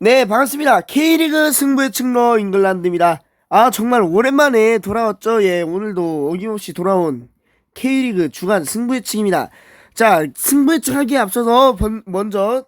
네, 반갑습니다. K리그 승부의 측로 잉글랜드입니다. 아, 정말 오랜만에 돌아왔죠? 예, 오늘도 어김없이 돌아온 K리그 주간 승부의 측입니다. 자, 승부의 측 하기에 앞서서 번- 먼저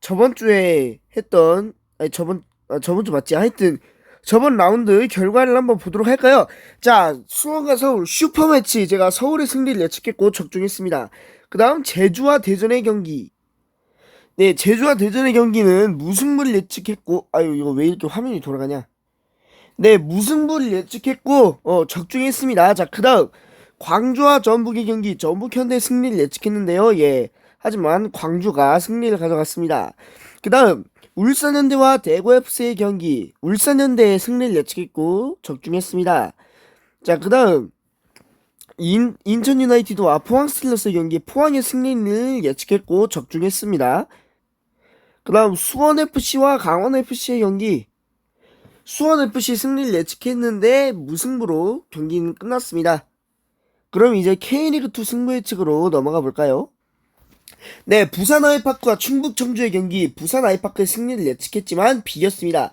저번 주에 했던, 아니, 저번, 아, 저번 주 맞지? 하여튼, 저번 라운드 결과를 한번 보도록 할까요? 자, 수원과 서울 슈퍼매치 제가 서울의 승리를 예측했고 적중했습니다. 그 다음 제주와 대전의 경기 네, 제주와 대전의 경기는 무승부를 예측했고, 아유, 이거 왜 이렇게 화면이 돌아가냐? 네, 무승부를 예측했고, 어, 적중했습니다. 자, 그 다음, 광주와 전북의 경기, 전북 현대 승리를 예측했는데요. 예. 하지만 광주가 승리를 가져갔습니다. 그 다음, 울산 현대와 대구 FC의 경기, 울산 현대의 승리를 예측했고, 적중했습니다. 자, 그 다음, 인, 인천 유나이티드와 포항 스틸러스의 경기, 포항의 승리를 예측했고, 적중했습니다. 그 다음 수원FC와 강원FC의 경기 수원FC 승리를 예측했는데 무승부로 경기는 끝났습니다. 그럼 이제 K리그2 승부 예측으로 넘어가 볼까요? 네, 부산 아이파크와 충북 청주의 경기 부산 아이파크의 승리를 예측했지만 비겼습니다.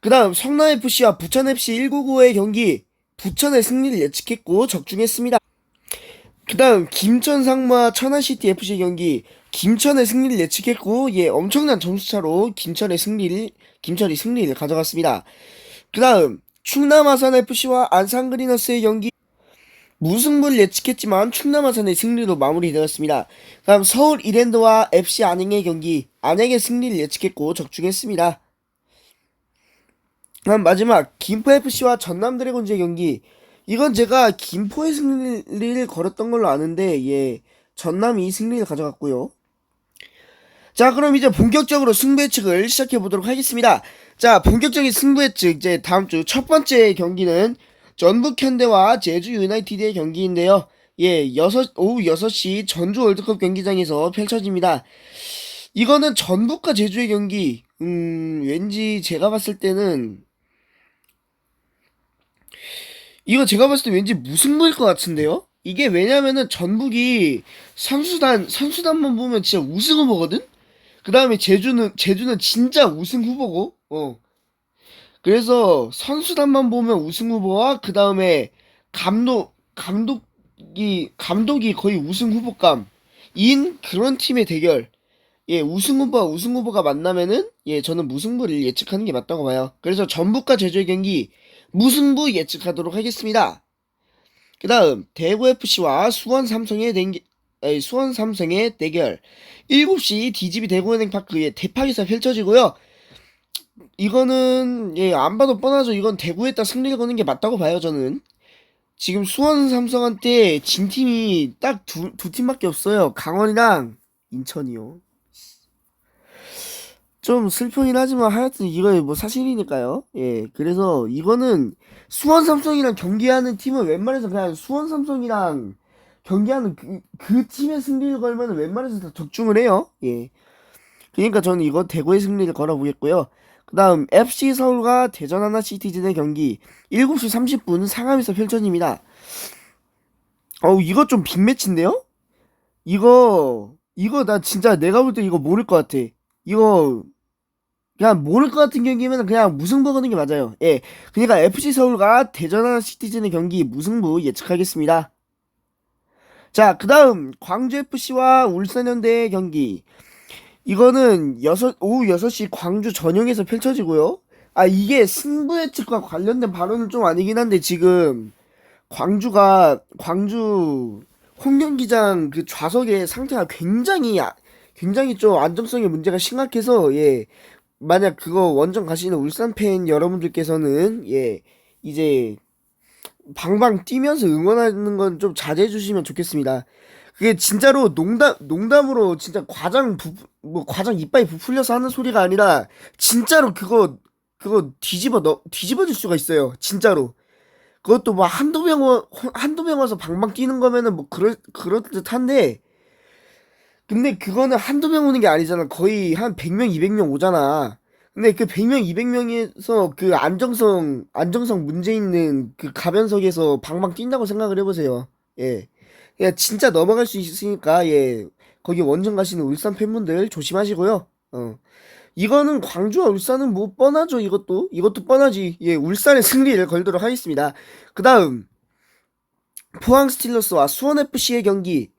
그 다음 성남FC와 부천FC 199의 경기 부천의 승리를 예측했고 적중했습니다. 그 다음 김천 상무와 천안시티 FC 경기 김천의 승리를 예측했고 예 엄청난 점수차로 김천의 승리를 김천이 승리를 가져갔습니다. 그 다음 충남 아산 FC와 안산 그리너스의 경기 무승부를 예측했지만 충남 아산의 승리로 마무리되었습니다. 다음 서울 이랜드와 FC 안양의 경기 안양의 승리를 예측했고 적중했습니다. 다음 마지막 김포 FC와 전남 드래곤즈의 경기 이건 제가 김포의 승리를 걸었던 걸로 아는데 예 전남이 승리를 가져갔고요. 자 그럼 이제 본격적으로 승부 예측을 시작해 보도록 하겠습니다. 자 본격적인 승부 예측 이제 다음 주 첫 번째 경기는 전북 현대와 제주 유나이티드의 경기인데요. 예, 6, 오후 6시 전주 월드컵 경기장에서 펼쳐집니다. 이거는 전북과 제주의 경기, 음, 왠지 제가 봤을 때는, 이거 제가 봤을 때 왠지 무승부일 것 같은데요? 이게 왜냐면은 전북이 선수단, 선수단만 보면 진짜 우승 후보거든? 그 다음에 제주는, 제주는 진짜 우승 후보고, 어. 그래서 선수단만 보면 우승 후보와 그 다음에 감독, 감독이, 감독이 거의 우승 후보감인 그런 팀의 대결. 예, 우승 후보와 우승 후보가 만나면은, 예, 저는 무승부를 예측하는 게 맞다고 봐요. 그래서 전북과 제주의 경기, 무승부 예측하도록 하겠습니다. 그 다음, 대구FC와 수원 삼성의 댕기, 에이, 수원 삼성의 대결. 7시 DGB 대구은행파크의 대파기사 펼쳐지고요. 이거는 예, 안 봐도 뻔하죠. 이건 대구에다 승리를 거는 게 맞다고 봐요, 저는. 지금 수원 삼성한테 진 팀이 딱 두, 두 팀밖에 없어요. 강원이랑 인천이요. 좀 슬프긴 하지만 하여튼 이거 뭐 사실이니까요. 예, 그래서 이거는 수원 삼성이랑 경기하는 팀은 웬만해서 그냥 수원 삼성이랑 경기하는 그, 그 팀의 승리를 걸면 웬만해서 다 적중을 해요. 예. 그러니까 저는 이거 대구의 승리를 걸어보겠고요. 그 다음 FC 서울과 대전 하나 시티즌의 경기 7시 30분 상암에서 펼쳐집니다. 어우 이거 좀 빅매치인데요? 이거 이거 나 진짜 내가 볼 때 이거 모를 것 같아. 이거 그냥 모를 것 같은 경기면 그냥 무승부 거는 게 맞아요. 예. 그러니까 FC 서울과 대전 하나 시티즌의 경기 무승부 예측하겠습니다. 자, 그 다음 광주 FC와 울산 현대의 경기 이거는 여섯 오후 6시 광주 전용에서 펼쳐지고요. 아, 이게 승부 예측과 관련된 발언은 좀 아니긴 한데 지금 광주가 광주 홍련기장 그 좌석의 상태가 굉장히 아- 굉장히 좀 안정성에 문제가 심각해서 예. 만약 그거 원정 가시는 울산 팬 여러분들께서는 예. 이제 방방 뛰면서 응원하는 건 좀 자제해 주시면 좋겠습니다. 그게 진짜로 농담 농담으로 진짜 과장 부, 뭐 과장 이빨이 부풀려서 하는 소리가 아니라 진짜로 그거 그거 뒤집어 넣 뒤집어질 수가 있어요. 진짜로. 그것도 뭐 한두 명 와, 한두 명 와서 방방 뛰는 거면은 뭐 그럴 그럴 듯한데 근데 그거는 한두 명 오는 게 아니잖아. 거의 한 100명, 200명 오잖아. 근데 그 100명, 200명에서 그 안정성 안정성 문제 있는 그 가변석에서 방방 뛴다고 생각을 해보세요. 예. 야, 진짜 넘어갈 수 있으니까, 예. 거기 원정 가시는 울산 팬분들 조심하시고요. 어. 이거는 광주와 울산은 뭐 뻔하죠. 이것도 이것도 뻔하지. 예, 울산의 승리를 걸도록 하겠습니다. 그 다음 포항 스틸러스와 수원 FC의 경기.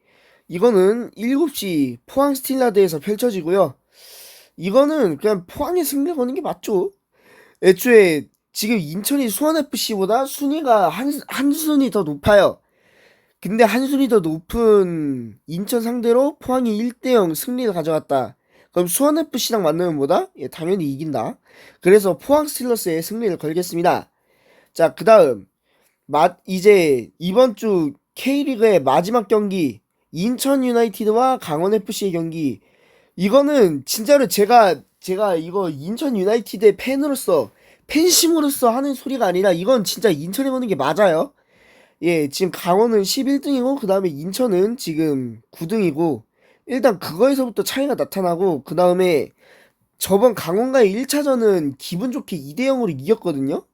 이거는 7시 포항 스틸라드에서 펼쳐지고요. 이거는 그냥 포항의 승리 거는 게 맞죠. 애초에 지금 인천이 수원 FC보다 순위가 한, 한 순위 더 높아요. 근데 한 순위 더 높은 인천 상대로 포항이 1대0 승리를 가져갔다. 그럼 수원 FC랑 만나면 뭐다? 예, 당연히 이긴다. 그래서 포항 스틸러스의 승리를 걸겠습니다. 자, 그 다음. 마, 이제 이번 주 K리그의 마지막 경기. 인천 유나이티드와 강원 FC의 경기. 이거는 진짜로 제가, 제가 이거 인천 유나이티드의 팬으로서, 팬심으로서 하는 소리가 아니라 이건 진짜 인천에 보는 게 맞아요. 예, 지금 강원은 11등이고, 그 다음에 인천은 지금 9등이고, 일단 그거에서부터 차이가 나타나고, 그 다음에 저번 강원과의 1차전은 기분 좋게 2대 0으로 이겼거든요?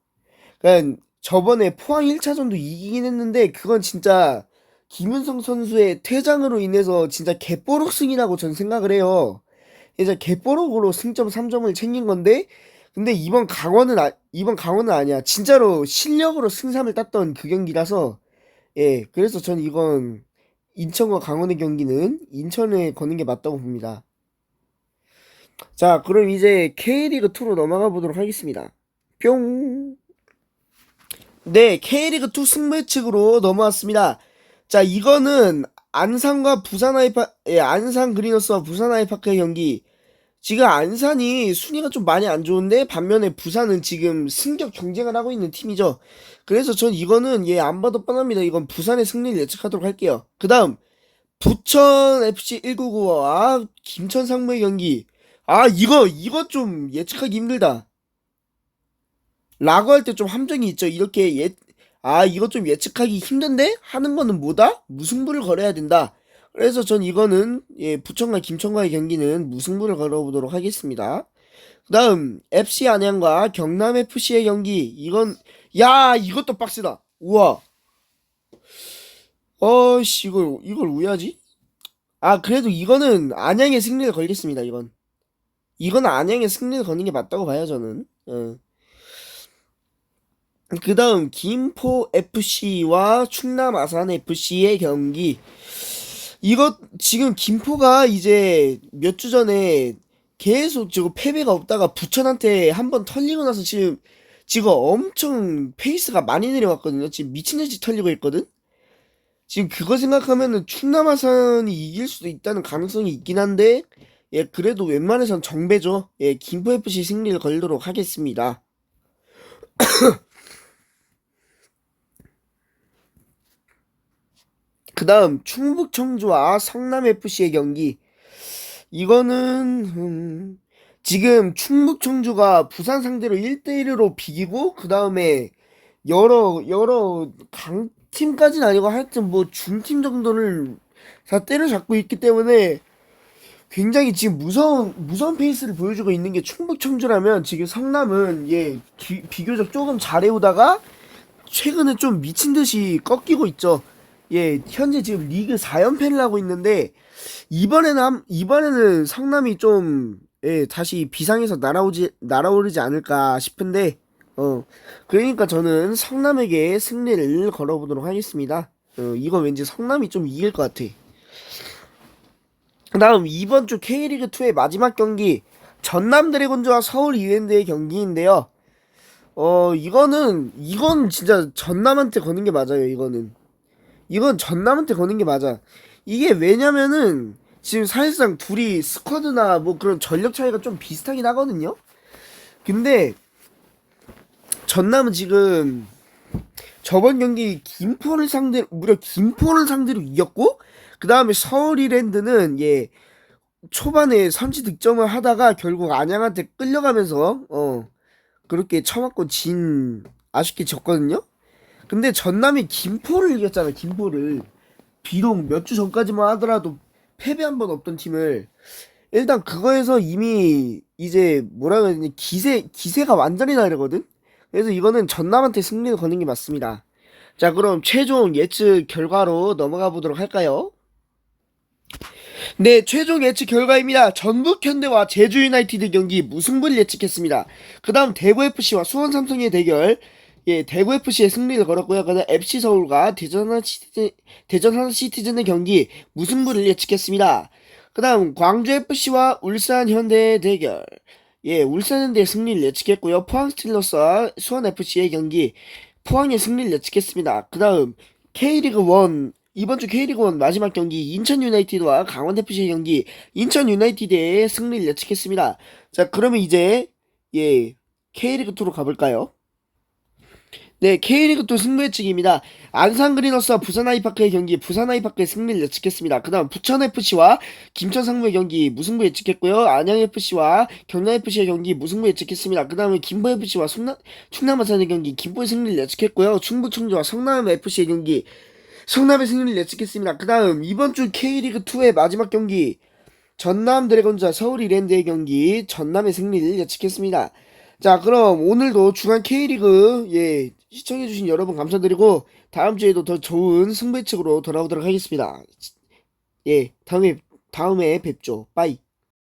그러니까 저번에 포항 1차전도 이기긴 했는데, 그건 진짜 김은성 선수의 퇴장으로 인해서 진짜 개뽀록 승이라고 전 생각을 해요. 이제 개뽀록으로 승점 3점을 챙긴 건데, 근데 이번 강원은 아, 이번 강원은 아니야. 진짜로 실력으로 승삼을 땄던 그 경기라서 예, 그래서 전 이건 인천과 강원의 경기는 인천에 거는 게 맞다고 봅니다. 자, 그럼 이제 K리그 2로 넘어가 보도록 하겠습니다. 뿅. 네, K리그 2 승부 예측으로 넘어왔습니다. 자, 이거는 안산과 부산 아이파 예, 안산 그리너스와 부산 아이파크의 경기. 지금 안산이 순위가 좀 많이 안 좋은데 반면에 부산은 지금 승격 경쟁을 하고 있는 팀이죠. 그래서 전 이거는 예 안 봐도 뻔합니다. 이건 부산의 승리를 예측하도록 할게요. 그 다음 부천 FC 199와 김천 상무의 경기. 아 이거 이거 좀 예측하기 힘들다. 라고 할 때 좀 함정이 있죠. 이렇게 예, 아 이거 좀 예측하기 힘든데 하는 거는 뭐다? 무승부를 걸어야 된다. 그래서 전 이거는 예, 부천과 김천과의 경기는 무승부를 걸어보도록 하겠습니다. 그 다음 FC 안양과 경남 FC의 경기 이건 야 이것도 빡세다. 우와. 어씨 이걸 이걸 왜 하지? 아 그래도 이거는 안양의 승리를 걸겠습니다. 이건 이건 안양의 승리를 거는 게 맞다고 봐요 저는. 어. 그 다음 김포 FC와 충남 아산 FC의 경기. 이것 지금 김포가 이제 몇 주 전에 계속 지금 패배가 없다가 부천한테 한 번 털리고 나서 지금 지금 엄청 페이스가 많이 내려왔거든요. 지금 미친듯이 털리고 있거든. 지금 그거 생각하면은 충남 아산이 이길 수도 있다는 가능성이 있긴 한데 예 그래도 웬만해선 정배죠. 예 김포 FC 승리를 걸도록 하겠습니다. 다음 충북 청주와 성남 FC의 경기 이거는 음, 지금 충북 청주가 부산 상대로 1대1으로 비기고 그 다음에 여러 여러 강팀까지는 아니고 하여튼 뭐 중팀 정도를 다 때려잡고 있기 때문에 굉장히 지금 무서운 무서운 페이스를 보여주고 있는 게 충북 청주라면 지금 성남은 예 기- 비교적 조금 잘해오다가 최근에 좀 미친 듯이 꺾이고 있죠. 예, 현재 지금 리그 4연패를 하고 있는데 이번에는 함- 이번에는 성남이 좀 예, 다시 비상에서 날아오지 날아오르지 않을까 싶은데 어 그러니까 저는 성남에게 승리를 걸어보도록 하겠습니다. 어, 이거 왠지 성남이 좀 이길 것 같아. 그다음 이번 주 K리그 2의 마지막 경기 전남 드래곤즈와 서울 이랜드의 경기인데요. 어 이거는 이건 진짜 전남한테 거는 게 맞아요. 이거는 이건 전남한테 거는 게 맞아. 이게 왜냐면은 지금 사실상 둘이 스쿼드나 뭐 그런 전력 차이가 좀 비슷하긴 하거든요. 근데 전남은 지금 저번 경기 김포를 상대로 무려 김포를 상대로 이겼고 그 다음에 서울 이랜드는 예 초반에 선취 득점을 하다가 결국 안양한테 끌려가면서 어 그렇게 처맞고 진 아쉽게 졌거든요. 근데 전남이 김포를 이겼잖아 김포를 비록 몇 주 전까지만 하더라도 패배 한 번 없던 팀을 일단 그거에서 이미 이제 뭐라 그래야 되니 기세 기세가 완전히 다르거든. 그래서 이거는 전남한테 승리를 거는 게 맞습니다. 자 그럼 최종 예측 결과로 넘어가 보도록 할까요? 네, 최종 예측 결과입니다. 전북 현대와 제주 유나이티드 경기 무승부를 예측했습니다. 그 다음 대구 FC와 수원 삼성의 대결. 예, 대구 FC의 승리를 걸었고요. 그다음 FC 서울과 대전 하나 시티즌, 대전 하나 시티즌의 경기 무승부를 예측했습니다. 그 다음 광주 FC와 울산 현대의 대결. 예, 울산 현대의 승리를 예측했고요. 포항 스틸러스와 수원 FC의 경기 포항의 승리를 예측했습니다. 그 다음 K리그 1 이번 주 K리그 1 마지막 경기 인천 유나이티드와 강원 FC의 경기 인천 유나이티드의 승리를 예측했습니다. 자, 그러면 이제 예 K리그 2로 가볼까요? 네, K리그2 승부 예측입니다. 안산 그리너스와 부산 아이파크의 경기, 부산 아이파크의 승리를 예측했습니다. 그 다음 부천FC와 김천 상무의 경기 무승부 예측했고요. 안양FC와 경남FC의 경기 무승부 예측했습니다. 그 다음에 김포FC와 충남, 충남 아산의 경기, 김포의 승리를 예측했고요. 충북 청주와 성남FC의 경기, 성남의 승리를 예측했습니다. 그 다음 이번 주 K리그 2의 마지막 경기, 전남 드래곤즈와 서울 이랜드의 경기, 전남의 승리를 예측했습니다. 자, 그럼 오늘도 중간 K리그 예 시청해주신 여러분 감사드리고 다음 주에도 더 좋은 승부 예측으로 돌아오도록 하겠습니다. 예, 다음에 다음에 뵙죠. 빠이.